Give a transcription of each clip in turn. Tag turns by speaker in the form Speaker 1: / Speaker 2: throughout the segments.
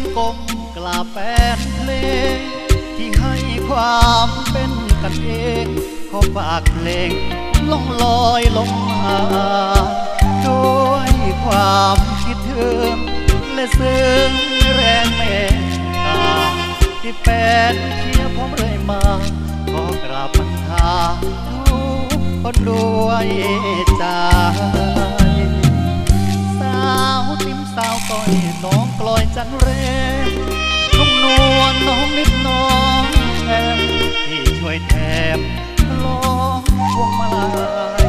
Speaker 1: มกลมกลาแปดเพลง ที่ให้ความเป็นกันเองขอฝากเพลงล่องลอยลงมาด้วยความคิดถึงและซึ้งแรงเมตตาที่แฟนเชียร์ผมเลยมาขอกราบบันธาทุกคนด้วยใจสาวติมสาวก้อย จันเรมนุ่มนวลน้องนิดน้องแอมที่ช่วยแถมลองพวงมาลัย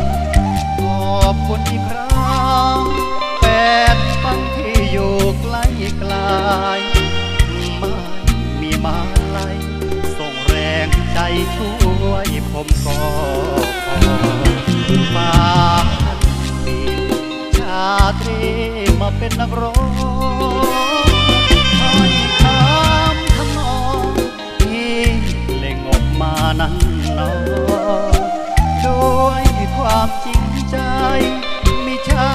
Speaker 1: ขอบคุณอีกครั้งแฟนฟังที่อยู่ไกลไกลไม่มีมาลัยส่งแรงใจช่วยผมก็พอฟ้าปีชาตรีมาเป็นนักร้อง นั้นนอด้วยความจริงใจไม่ใช่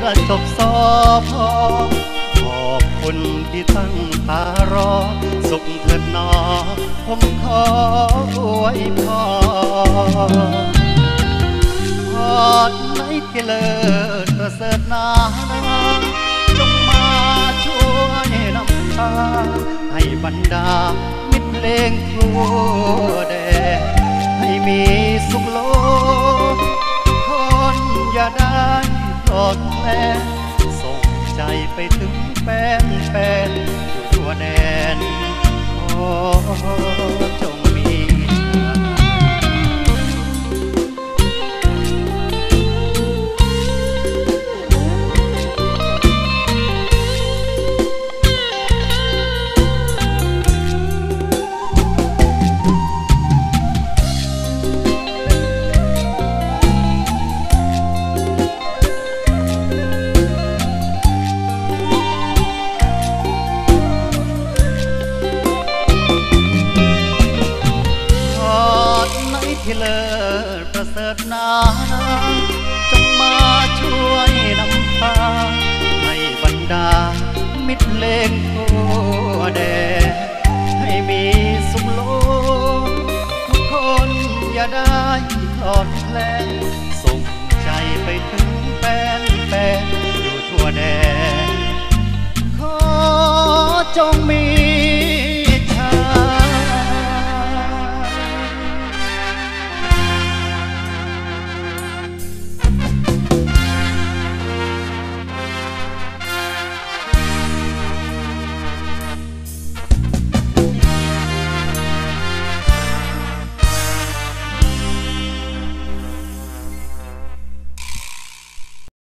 Speaker 1: ประจบสอบพอขอบคุณที่ตั้งตารอ สุขเถิดนอ ผมขออวยพรพอดไหนที่เลิศประเสริฐนาจงมาช่วยนำพาให้บรรดา เพลงทั่วแดนให้มีสุขโลกทุกคนอย่าได้ทอดแคลนส่งใจไปถึงแฟนแฟนอยู่ทั่วแดนขอ เลิศประเสริฐนาจงมาช่วยนำพาให้บรรดา มิตรเลงทั่วแดนให้มีสุขโลกทุกคนอย่าได้ทอดแคลนส่งใจไปถึงแฟนแฟนอยู่ทั่วแดน ขอจงมี